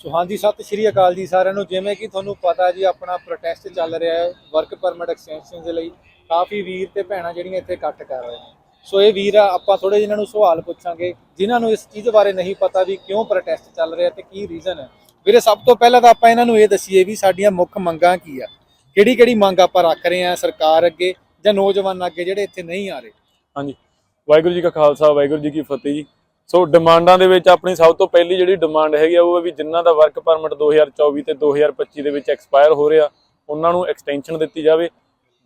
ਸੋ ਹਾਂਜੀ ਸਤਿ ਸ਼੍ਰੀ ਅਕਾਲ ਜੀ ਸਾਰਿਆਂ ਨੂੰ। ਜਿਵੇਂ ਕਿ ਤੁਹਾਨੂੰ ਪਤਾ ਜੀ ਆਪਣਾ ਪ੍ਰੋਟੈਸਟ ਚੱਲ ਰਿਹਾ ਹੈ ਵਰਕ ਪਰਮਿਟ ਐਕਸਟੈਂਸ਼ਨ ਦੇ ਲਈ। ਕਾਫੀ ਵੀਰ ਤੇ ਭੈਣਾਂ ਜਿਹੜੀਆਂ ਇੱਥੇ ਇਕੱਠ ਕਰ ਰਹੇ ਨੇ। ਸੋ ਇਹ ਵੀਰ ਆ, ਆਪਾਂ ਥੋੜੇ ਜਿਨ੍ਹਾਂ ਨੂੰ ਸਵਾਲ ਪੁੱਛਾਂਗੇ ਜਿਨ੍ਹਾਂ ਨੂੰ ਇਸ ਚੀਜ਼ ਬਾਰੇ ਨਹੀਂ ਪਤਾ ਵੀ ਕਿਉਂ ਪ੍ਰੋਟੈਸਟ ਚੱਲ ਰਿਹਾ ਤੇ ਕੀ ਰੀਜ਼ਨ ਹੈ। ਵੀਰੇ ਸਭ ਤੋਂ ਪਹਿਲਾਂ ਤਾਂ ਆਪਾਂ ਇਹਨਾਂ ਨੂੰ ਇਹ ਦੱਸੀਏ ਵੀ ਸਾਡੀਆਂ ਮੁੱਖ ਮੰਗਾਂ ਕੀ ਆ? ਕਿਹੜੀ ਕਿਹੜੀ ਮੰਗ ਆਪਾਂ ਰੱਖ ਰਹੇ ਹਾਂ ਸਰਕਾਰ ਅੱਗੇ ਜਾਂ ਨੌਜਵਾਨਾਂ ਅੱਗੇ ਜਿਹੜੇ ਇੱਥੇ ਨਹੀਂ ਆ ਰਹੇ? ਹਾਂਜੀ। ਵਾਹਿਗੁਰੂ ਜੀ ਕਾ ਖਾਲਸਾ ਵਾਹਿਗੁਰੂ ਜੀ ਕੀ ਫਤਿਹ ਜੀ। ਸੋ ਡਿਮਾਂਡਾਂ ਦੇ ਵਿੱਚ ਆਪਣੀ ਸਭ ਤੋਂ ਪਹਿਲੀ ਜਿਹੜੀ ਡਿਮਾਂਡ ਹੈਗੀ ਆ, ਉਹ ਹੈ ਵੀ ਜਿਨ੍ਹਾਂ ਦਾ ਵਰਕ ਪਰਮਿਟ 2024 ਤੇ 2025 ਦੇ ਵਿੱਚ ਐਕਸਪਾਇਰ ਹੋ ਰਿਹਾ, ਉਹਨਾਂ ਨੂੰ ਐਕਸਟੈਂਸ਼ਨ ਦਿੱਤੀ ਜਾਵੇ।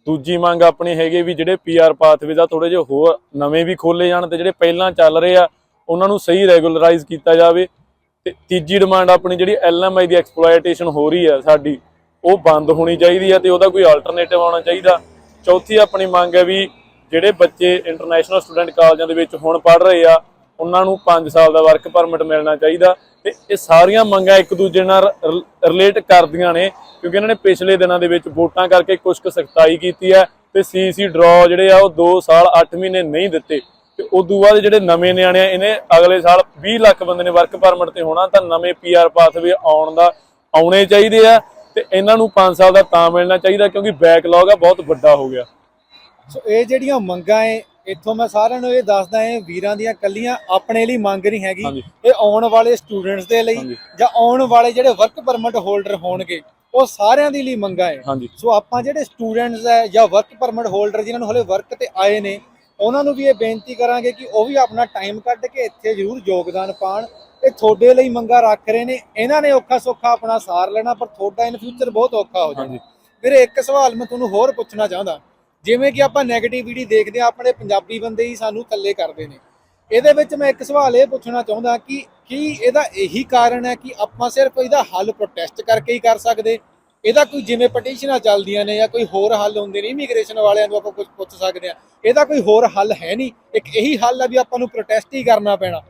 ਦੂਜੀ ਮੰਗ ਆਪਣੀ ਹੈਗੀ ਵੀ ਜਿਹੜੇ ਪੀਆਰ ਪਾਥਵੇਜ਼ ਆ ਥੋੜੇ ਜਿਹੇ ਹੋਰ ਨਵੇਂ ਵੀ ਖੋਲੇ ਜਾਣ ਤੇ ਜਿਹੜੇ ਪਹਿਲਾਂ ਚੱਲ ਰਹੇ ਆ, ਉਹਨਾਂ ਨੂੰ ਸਹੀ ਰੈਗੂਲਰਾਈਜ਼ ਕੀਤਾ ਜਾਵੇ। ਤੇ ਤੀਜੀ ਡਿਮਾਂਡ ਆਪਣੀ ਜਿਹੜੀ ਐਲਐਮਆਈ ਦੀ ਐਕਸਪਲੋਇਟੇਸ਼ਨ ਹੋ ਰਹੀ ਹੈ ਸਾਡੀ, ਉਹ ਬੰਦ ਹੋਣੀ ਚਾਹੀਦੀ ਹੈ ਤੇ ਉਹਦਾ ਕੋਈ ਆਲਟਰਨੇਟਿਵ ਆਉਣਾ ਚਾਹੀਦਾ। ਚੌਥੀ ਆਪਣੀ ਮੰਗ ਹੈ ਵੀ ਜਿਹੜੇ ਬੱਚੇ ਇੰਟਰਨੈਸ਼ਨਲ ਸਟੂਡੈਂਟ ਕਾਲਜਾਂ ਦੇ ਵਿੱਚ ਹੁਣ ਪੜ੍ਹ ਰਹੇ ਆ ਉਹਨਾਂ ਨੂੰ 5 ਸਾਲ ਦਾ ਵਰਕ ਪਰਮਿਟ ਮਿਲਣਾ ਚਾਹੀਦਾ ਤੇ ਇਹ ਸਾਰੀਆਂ ਮੰਗਾਂ ਇੱਕ ਦੂਜੇ ਨਾਲ ਰਿਲੇਟ ਕਰਦੀਆਂ ਨੇ, ਕਿਉਂਕਿ ਇਹਨਾਂ ਨੇ ਪਿਛਲੇ ਦਿਨਾਂ ਦੇ ਵਿੱਚ ਵੋਟਾਂ ਕਰਕੇ ਕੁਝ ਕੁ ਸਖਤਾਈ ਕੀਤੀ ਹੈ ਤੇ ਸੀਸੀ ਡਰਾ ਜਿਹੜੇ ਆ ਉਹ 2 ਸਾਲ 8 ਮਹੀਨੇ ਨਹੀਂ ਦਿੱਤੇ ਤੇ ਉਦੋਂ ਬਾਅਦ ਜਿਹੜੇ ਨਵੇਂ ਨਿਆਣੇ ਆ, ਇਹਨੇ ਅਗਲੇ ਸਾਲ 20 ਲੱਖ ਬੰਦੇ ਨੇ ਵਰਕ ਪਰਮਿਟ ਤੇ ਹੋਣਾ, ਤਾਂ ਨਵੇਂ ਪੀਆਰ ਪਾਥਵੇ ਆਉਣ ਦਾ ਆਉਣੇ ਚਾਹੀਦੇ ਆ ਤੇ ਇਹਨਾਂ ਨੂੰ 5 ਸਾਲ ਦਾ ਤਾਂ ਮਿਲਣਾ ਚਾਹੀਦਾ ਕਿਉਂਕਿ ਬੈਕਲੌਗ ਆ, ਬਹੁਤ ਵੱਡਾ ਹੋ ਗਿਆ। ਸੋ ਇਹ ਜਿਹੜੀਆਂ ਮੰਗਾਂ ਏ ਇੱਥੋਂ ਮੈਂ ਸਾਰਿਆਂ ਨੂੰ ਇਹ ਦੱਸਦਾ ਏ ਵੀਰਾਂ ਦੀਆਂ ਕੱਲੀਆਂ ਆਪਣੇ ਲਈ ਮੰਗ ਨਹੀਂ ਹੈਗੀ। ਇਹ ਆਉਣ ਵਾਲੇ ਸਟੂਡੈਂਟਸ ਦੇ ਲਈ। ਜਾਂ ਆਉਣ ਵਾਲੇ ਜਿਹੜੇ ਵਰਕ ਪਰਮਿਟ ਹੋਲਡਰ ਹੋਣਗੇ ਉਹ ਸਾਰਿਆਂ ਦੇ ਲਈ ਮੰਗਾਂ ਹਾਂਜੀ। ਸੋ ਆਪਾਂ ਜਿਹੜੇ ਸਟੂਡੈਂਟਸ ਹੈ ਜਾਂ ਵਰਕ ਪਰਮਿਟ ਹੋਲਡਰ ਜਿਨ੍ਹਾਂ ਨੂੰ ਹਲੇ ਵਰਕ ਤੇ ਆਏ ਨੇ ਉਹਨਾਂ ਨੂੰ ਵੀ ਇਹ ਬੇਨਤੀ ਕਰਾਂਗੇ ਕਿ ਉਹ ਵੀ ਆਪਣਾ ਟਾਈਮ ਕੱਢ ਕੇ ਇੱਥੇ ਜ਼ਰੂਰ ਯੋਗਦਾਨ ਪਾਣ ਇਹ ਤੁਹਾਡੇ ਲਈ ਮੰਗਾਂ ਰੱਖ ਰਹੇ ਨੇ। ਇਹਨਾਂ ਨੇ ਔਖਾ ਸੌਖਾ ਆਪਣਾ ਸਾਰ ਲੈਣਾ ਪਰ ਤੁਹਾਡਾ ਇਨ ਫਿਊਚਰ ਬਹੁਤ ਔਖਾ ਹੋ ਜਾਣਾ। ਵੀਰੇ ਇੱਕ ਸਵਾਲ ਮੈਂ ਤੁਹਾਨੂੰ ਹੋਰ ਪੁੱਛਣਾ ਚਾਹੁੰਦਾ। ਜਿਵੇਂ ਕਿ ਆਪਾਂ ਨੈਗੇਟਿਵਿਟੀ ਦੇਖਦੇ ਆ ਆਪਣੇ ਪੰਜਾਬੀ ਬੰਦੇ ਹੀ ਸਾਨੂੰ ਥੱਲੇ ਕਰਦੇ ਨੇ। ਇਹਦੇ ਵਿੱਚ ਮੈਂ ਇੱਕ ਸਵਾਲ ਇਹ ਪੁੱਛਣਾ ਚਾਹੁੰਦਾ ਕਿ, ਕੀ ਇਹਦਾ ਇਹੀ ਕਾਰਨ ਹੈ ਕਿ ਆਪਾਂ ਸਿਰਫ ਇਹਦਾ ਹੱਲ ਪ੍ਰੋਟੈਸਟ ਕਰਕੇ ਹੀ ਕਰ ਸਕਦੇ? ਇਹਦਾ ਕੋਈ ਜਿਵੇਂ ਪਟੀਸ਼ਨਾਂ ਚੱਲਦੀਆਂ ਨੇ ਜਾਂ ਕੋਈ ਹੋਰ ਹੱਲ ਹੁੰਦੇ ਨੇ ਇਮੀਗ੍ਰੇਸ਼ਨ ਵਾਲਿਆਂ ਨੂੰ ਆਪਾਂ ਕੁਝ ਪੁੱਛ ਸਕਦੇ ਆ ਇਹਦਾ ਕੋਈ ਹੋਰ ਹੱਲ ਹੈ ਨਹੀਂ। ਇੱਕ ਇਹੀ ਹੱਲ ਹੈ ਵੀ ਆਪਾਂ ਨੂੰ ਪ੍ਰੋਟੈਸਟ ਹੀ ਕਰਨਾ ਪੈਣਾ।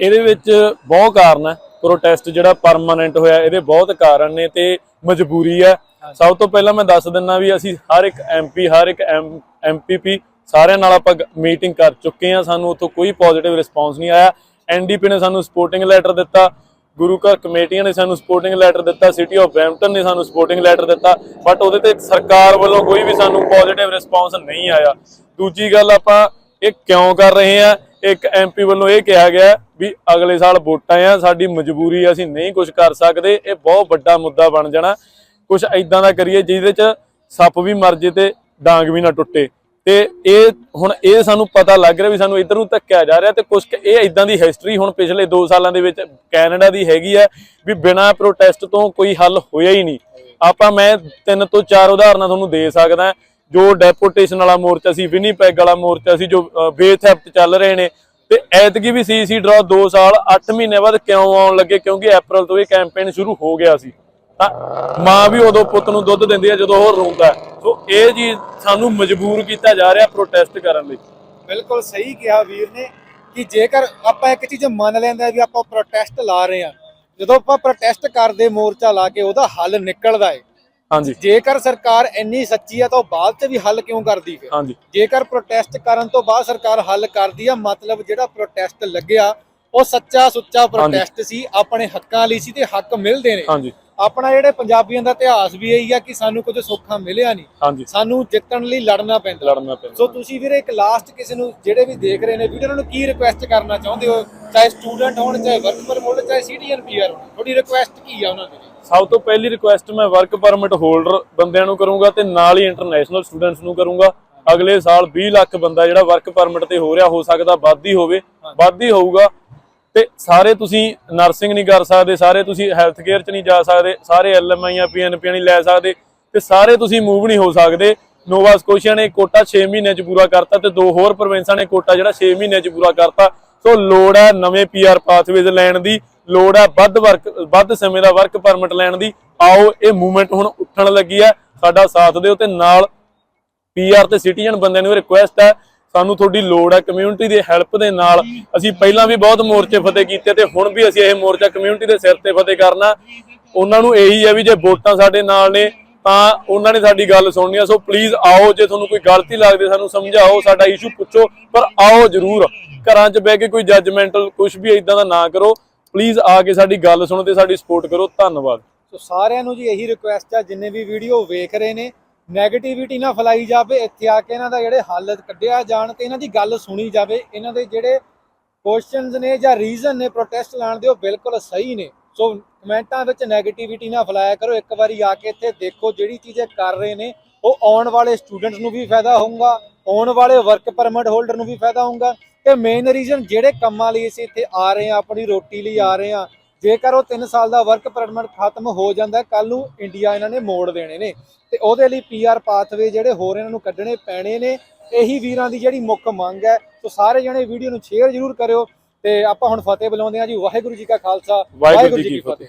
ਇਹਦੇ ਵਿੱਚ ਬਹੁਤ ਕਾਰਨ ਹੈ। ਪ੍ਰੋਟੈਸਟ ਜਿਹੜਾ ਪਰਮਾਨੈਂਟ ਹੋਇਆ ਇਹਦੇ ਬਹੁਤ ਕਾਰਨ ਨੇ ਤੇ ਮਜਬੂਰੀ ਹੈ ਸਭ ਤੋਂ ਪਹਿਲਾਂ ਮੈਂ ਦੱਸ ਦਿੰਨਾ ਵੀ ਅਸੀਂ ਹਰ ਇੱਕ ਐਮਪੀ ਹਰ ਇੱਕ ਐਮਪੀਪੀ ਸਾਰਿਆਂ ਨਾਲ ਆਪਾਂ ਮੀਟਿੰਗ ਕਰ ਚੁੱਕੇ ਹਾਂ। ਸਾਨੂੰ ਉੱਥੋਂ ਕੋਈ ਪੋਜ਼ਿਟਿਵ ਰਿਸਪੌਂਸ ਨਹੀਂ ਆਇਆ। ਐਨਡੀਪੀ ਨੇ ਸਾਨੂੰ ਸਪੋਰਟਿੰਗ ਲੈਟਰ ਦਿੱਤਾ। ਗੁਰੂ ਘਰ ਕਮੇਟੀਆਂ ਨੇ ਸਾਨੂੰ ਸਪੋਰਟਿੰਗ ਲੈਟਰ ਦਿੱਤਾ। ਸਿਟੀ ਆਫ ਬ੍ਰੈਂਪਟਨ ਨੇ ਸਾਨੂੰ ਸਪੋਰਟਿੰਗ ਲੈਟਰ ਦਿੱਤਾ। ਬਟ ਉਹਦੇ ਤੇ ਸਰਕਾਰ ਵੱਲੋਂ ਕੋਈ ਵੀ ਸਾਨੂੰ ਪੋਜ਼ਿਟਿਵ ਰਿਸਪੌਂਸ ਨਹੀਂ ਆਇਆ। ਦੂਜੀ ਗੱਲ ਆਪਾਂ ਇਹ ਕਿਉਂ ਕਰ ਰਹੇ ਆ ਇੱਕ ਐਮਪੀ ਵੱਲੋਂ ਇਹ ਕਿਹਾ ਗਿਆ ਵੀ ਅਗਲੇ ਸਾਲ ਵੋਟਾਂ ਆ, ਸਾਡੀ ਮਜਬੂਰੀ ਅਸੀਂ ਨਹੀਂ ਕੁਝ ਕਰ ਸਕਦੇ, ਇਹ ਬਹੁਤ ਵੱਡਾ ਮੁੱਦਾ ਬਣ ਜਾਣਾ। ਕੁਝ ਐਦਾਂ ਦਾ ਕਰੀਏ ਜਿਹਦੇ ਚ ਸੱਪ ਵੀ ਮਰ ਜੇ ਤੇ ਡਾਂਗ ਵੀ ਨਾ ਟੁੱਟੇ। ਤੇ ਇਹ ਹੁਣ ਇਹ ਸਾਨੂੰ ਪਤਾ ਲੱਗ ਰਿਹਾ ਵੀ ਸਾਨੂੰ ਇੱਧਰ ਨੂੰ ਧੱਕਿਆ ਜਾ ਰਿਹਾ ਤੇ ਕੁਝ ਇਹ ਇਦਾਂ ਦੀ ਹਿਸਟਰੀ ਹੁਣ ਪਿਛਲੇ 2 ਸਾਲਾਂ ਦੇ ਵਿੱਚ ਕੈਨੇਡਾ ਦੀ ਹੈਗੀ ਹੈ ਵੀ ਬਿਨਾਂ ਪ੍ਰੋਟੈਸਟ ਤੋਂ ਕੋਈ ਹੱਲ ਹੋਇਆ ਹੀ ਨਹੀਂ। ਆਪਾਂ ਮੈਂ ਤਿੰਨ ਤੋਂ ਚਾਰ ਉਦਾਹਰਨਾਂ ਤੁਹਾਨੂੰ ਦੇ ਸਕਦਾ, ਜੋ ਡੈਪੂਟੇਸ਼ਨ ਵਾਲਾ ਮੋਰਚਾ ਸੀ ਵਿਨੀਪੈਗ ਵਾਲਾ ਮੋਰਚਾ ਸੀ, ਜੋ ਵੇ ਚੱਲ ਰਹੇ ਨੇ ਤੇ ਐਤਕੀ ਵੀ ਸੀਸੀ ਡਰਾ 2 ਸਾਲ 8 ਮਹੀਨੇ ਬਾਅਦ ਕਿਉਂ ਆਉਣ ਲੱਗੇ? ਕਿਉਂਕਿ ਅਪ੍ਰੈਲ ਤੋਂ ਇਹ ਕੈਂਪੇਨ ਸ਼ੁਰੂ ਹੋ ਗਿਆ ਸੀ। ਤਾਂ ਮਾਂ ਵੀ ਉਦੋਂ ਪੁੱਤ ਨੂੰ ਦੁੱਧ ਦਿੰਦੀ ਹੈ ਜਦੋਂ ਉਹ ਰੋਂਦਾ। ਸੋ ਇਹ ਜੀ ਸਾਨੂੰ ਮਜਬੂਰ ਕੀਤਾ ਜਾ ਰਿਹਾ ਪ੍ਰੋਟੈਸਟ ਕਰਨ ਲਈ। ਬਿਲਕੁਲ ਸਹੀ ਕਿਹਾ ਵੀਰ ਨੇ ਕਿ ਜੇਕਰ ਆਪਾਂ ਇੱਕ ਚੀਜ਼ ਮੰਨ ਲੈਂਦੇ ਆ ਵੀ ਆਪਾਂ ਪ੍ਰੋਟੈਸਟ ਲਾ ਰਹੇ ਆ, ਜਦੋਂ ਆਪਾਂ ਪ੍ਰੋਟੈਸਟ ਕਰਦੇ ਮੋਰਚਾ ਲਾ ਕੇ ਉਹਦਾ ਹੱਲ ਨਿਕਲਦਾ ਏ ਹਾਂਜੀ। ਜੇਕਰ ਸਰਕਾਰ ਇੰਨੀ ਸੱਚੀ ਆ ਤਾਂ ਉਹ ਬਾਅਦ ਚ ਵੀ ਹੱਲ ਕਿਉਂ ਕਰਦੀ ਫਿਰ? ਹਾਂਜੀ। ਜੇਕਰ ਪ੍ਰੋਟੈਸਟ ਕਰਨ ਤੋਂ ਬਾਅਦ ਸਰਕਾਰ ਹੱਲ ਕਰਦੀ ਆ ਮਤਲਬ ਜਿਹੜਾ ਪ੍ਰੋਟੈਸਟ ਲੱਗਿਆ ਉਹ ਸੱਚਾ ਸੁੱਚਾ ਪ੍ਰੋਟੈਸਟ ਸੀ ਆਪਣੇ ਹੱਕਾਂ ਲਈ ਸੀ ਤੇ ਹੱਕ ਮਿਲਦੇ ਨੇ। ਹਾਂਜੀ। ਆਪਣਾ ਜਿਹੜੇ ਪੰਜਾਬੀਆਂ ਦਾ ਇਤਿਹਾਸ ਵੀ ਇਹੀ ਆ ਕਿ ਸਾਨੂੰ ਕੁਝ ਸੌਖਾ ਮਿਲਿਆ ਨਹੀਂ। ਹਾਂਜੀ। ਸਾਨੂੰ ਜਿੱਤਣ ਲਈ ਲੜਨਾ ਪੈਂਦਾ। ਲੜਨਾ ਪੈਂਦਾ। ਸੋ ਤੁਸੀਂ ਵੀਰੇ ਇੱਕ ਲਾਸਟ ਕਿਸੇ ਨੂੰ ਜਿਹੜੇ ਵੀ ਦੇਖ ਰਹੇ ਨੇ ਵੀਡੀਓ ਉਹਨਾਂ ਨੂੰ ਕੀ ਰਿਕੁਐਸਟ ਕਰਨਾ ਚਾਹੁੰਦੇ ਹੋ? ਚਾਹੇ ਸਟੂਡੈਂਟ ਹੋਣ ਚਾਹੇ ਵਰਕਰ ਹੋਣ ਚਾਹੇ ਸਿਟੀਜ਼ਨ ਪੀਆਰ ਹੋਣ। ਤੁਹਾਡੀ ਰਿਕੁਐਸਟ ਕੀ ਆ ਉਹਨਾਂ ਦੀ? ਸਭ ਤੋਂ ਪਹਿਲੀ ਰਿਕੁਐਸਟ ਮੈਂ ਵਰਕ ਪਰਮਿਟ ਹੋਲਡਰ ਬੰਦਿਆਂ ਨੂੰ ਕਰੂੰਗਾ ਤੇ ਨਾਲ ਹੀ ਇੰਟਰਨੈਸ਼ਨਲ ਸਟੂਡੈਂਟਸ ਨੂੰ ਕਰੂੰਗਾ। ਅਗਲੇ ਸਾਲ 20 ਲੱਖ ਬੰਦਾ ਜਿਹੜਾ ਵਰਕ ਪਰਮਿਟ ਤੇ ਹੋ ਰਿਹਾ, ਹੋ ਸਕਦਾ ਵੱਧ ਹੀ ਹੋਵੇ, ਵੱਧ ਹੀ ਹੋਊਗਾ। ਤੇ ਸਾਰੇ ਤੁਸੀਂ ਨਰਸਿੰਗ ਨਹੀਂ ਕਰ ਸਕਦੇ, ਸਾਰੇ ਤੁਸੀਂ ਹੈਲਥ ਕੇਅਰ 'ਚ ਨਹੀਂ ਜਾ ਸਕਦੇ, ਸਾਰੇ ਐਲਐਮਆਈਆਂ ਪੀਐਨਪੀਆਂ ਨਹੀਂ ਲੈ ਸਕਦੇ ਤੇ ਸਾਰੇ ਤੁਸੀਂ ਮੂਵ ਨਹੀਂ ਹੋ ਸਕਦੇ। ਨੋਵਾ ਸਕੋਸ਼ੀਆ ਨੇ ਕੋਟਾ 6 ਮਹੀਨਿਆਂ 'ਚ ਪੂਰਾ ਕਰਤਾ ਤੇ ਦੋ ਹੋਰ ਪ੍ਰੋਵਿੰਸਾਂ ਨੇ ਕੋਟਾ ਜਿਹੜਾ 6 ਮਹੀਨਿਆਂ 'ਚ ਪੂਰਾ ਕਰਤਾ। ਸੋ ਲੋੜ ਹੈ ਨਵੇਂ ਪੀਆਰ ਪਾਥਵੇਜ਼ ਲੈਣ ਦੀ। ਲੋੜ ਹੈ ਵੱਧ ਵਰਕ ਵੱਧ ਸਮੇਂ ਦਾ ਵਰਕ ਪਰਮਿਟ ਲੈਣ ਦੀ। ਆਓ, ਇਹ ਮੂਵਮੈਂਟ ਹੁਣ ਉੱਠਣ ਲੱਗੀ ਹੈ। ਸਾਡਾ ਸਾਥ ਦਿਓ ਤੇ ਨਾਲ ਪੀਆਰ ਤੇ ਸਿਟੀਜ਼ਨ ਬੰਦਿਆਂ ਨੂੰ ਰਿਕੁਐਸਟ ਹੈ। ਸਾਨੂੰ ਤੁਹਾਡੀ ਲੋੜ ਹੈ ਕਮਿਊਨਿਟੀ ਦੀ ਹੈਲਪ ਦੇ ਨਾਲ। ਅਸੀਂ ਪਹਿਲਾਂ ਵੀ ਬਹੁਤ ਮੋਰਚੇ ਫਤਿਹ ਕੀਤੇ ਤੇ ਹੁਣ ਵੀ ਅਸੀਂ ਇਹ ਮੋਰਚਾ ਕਮਿਊਨਿਟੀ ਦੇ ਸਿਰ ਤੇ ਫਤਿਹ ਕਰਨਾ। ਉਹਨਾਂ ਨੂੰ ਇਹੀ ਹੈ ਵੀ ਜੇ ਵੋਟਾਂ ਸਾਡੇ ਨਾਲ ਨੇ, ਤਾਂ ਉਹਨਾਂ ਨੇ ਸਾਡੀ ਗੱਲ ਸੁਣਨੀ ਆ ਸੋ ਪਲੀਜ਼ ਆਓ, ਜੇ ਤੁਹਾਨੂੰ ਕੋਈ ਗਲਤੀ ਲੱਗਦੀ ਸਾਨੂੰ ਸਮਝਾਓ, ਸਾਡਾ ਇਸ਼ੂ ਪੁੱਛੋ। ਪਰ ਆਓ ਜਰੂਰ, ਘਰਾਂ 'ਚ ਬਹਿ ਕੇ ਕੋਈ ਜੱਜਮੈਂਟਲ ਕੁਝ ਵੀ ਇਦਾਂ ਦਾ ਨਾ ਕਰੋ। ਪਲੀਜ਼ ਆ ਕੇ ਸਾਡੀ ਗੱਲ ਸੁਣੋ ਤੇ ਸਾਡੀ ਸਪੋਰਟ ਕਰੋ, ਧੰਨਵਾਦ। ਸੋ ਸਾਰਿਆਂ ਨੂੰ ਜੀ ਇਹੀ ਰਿਕੁਐਸਟ ਆ, ਜਿੰਨੇ ਵੀ ਵੀਡੀਓ ਵੇਖ ਰਹੇ ਨੇ ਨੈਗੇਟਿਵਿਟੀ ਨਾ ਫੈਲਾਈ ਜਾਵੇ, ਇੱਥੇ ਆ ਕੇ ਇਹਨਾਂ ਦਾ ਜਿਹੜੇ ਹਾਲਤ ਕੱਢਿਆ ਜਾਣ ਤੇ ਇਹਨਾਂ ਦੀ ਗੱਲ ਸੁਣੀ ਜਾਵੇ, ਇਹਨਾਂ ਦੇ ਜਿਹੜੇ ਕੁਐਸਚਨਸ ਨੇ ਜਾਂ ਰੀਜ਼ਨ ਨੇ ਪ੍ਰੋਟੈਸਟ ਲਾਉਣ ਦੇ, ਉਹ ਬਿਲਕੁਲ ਸਹੀ ਨੇ। ਸੋ ਕਮੈਂਟਾਂ ਵਿੱਚ ਨੈਗੇਟਿਵਿਟੀ ਨਾ ਫੈਲਾਇਆ ਕਰੋ, ਇੱਕ ਵਾਰੀ ਆ ਕੇ ਇੱਥੇ ਦੇਖੋ ਜਿਹੜੀ ਚੀਜ਼ ਕਰ ਰਹੇ ਨੇ, ਉਹ ਆਉਣ ਵਾਲੇ ਸਟੂਡੈਂਟਸ ਨੂੰ ਵੀ ਫਾਇਦਾ ਹੋਊਗਾ, ਆਉਣ ਵਾਲੇ ਵਰਕ ਪਰਮਿਟ ਹੋਲਡਰ ਨੂੰ ਵੀ ਫਾਇਦਾ ਹੋਊਗਾ। ਤੇ ਮੇਨ ਰੀਜ਼ਨ ਜਿਹੜੇ ਕੰਮਾਂ ਲਈ ਅਸੀਂ ਇੱਥੇ ਆ ਰਹੇ ਹਾਂ ਆਪਣੀ ਰੋਟੀ ਲਈ ਆ ਰਹੇ ਹਾਂ ਜੇਕਰ ਉਹ 3 ਸਾਲ ਦਾ ਵਰਕ ਪਰਮਿਟ ਖਤਮ ਹੋ ਜਾਂਦਾ ਕੱਲ ਨੂੰ ਇੰਡੀਆ ਇਹਨਾਂ ਨੇ ਮੋੜ ਦੇਣੇ ਨੇ। ਤੇ ਉਹਦੇ ਲਈ ਪੀਆਰ ਪਾਥਵੇ ਜਿਹੜੇ ਹੋਰ ਇਹਨਾਂ ਨੂੰ ਕੱਢਣੇ ਪੈਣੇ ਨੇ ਇਹੀ ਵੀਰਾਂ ਦੀ ਜਿਹੜੀ ਮੁੱਖ ਮੰਗ ਹੈ। ਸੋ ਸਾਰੇ ਜਣੇ ਵੀਡੀਓ ਨੂੰ ਸ਼ੇਅਰ ਜ਼ਰੂਰ ਕਰਿਓ ਤੇ ਆਪਾਂ ਹੁਣ ਫਤਿਹ ਬੁਲਾਉਂਦੇ ਹਾਂ ਜੀ। ਵਾਹਿਗੁਰੂ ਜੀ ਕਾ ਖਾਲਸਾ ਵਾਹਿਗੁਰੂ ਜੀ ਕੀ ਫਤਿਹ।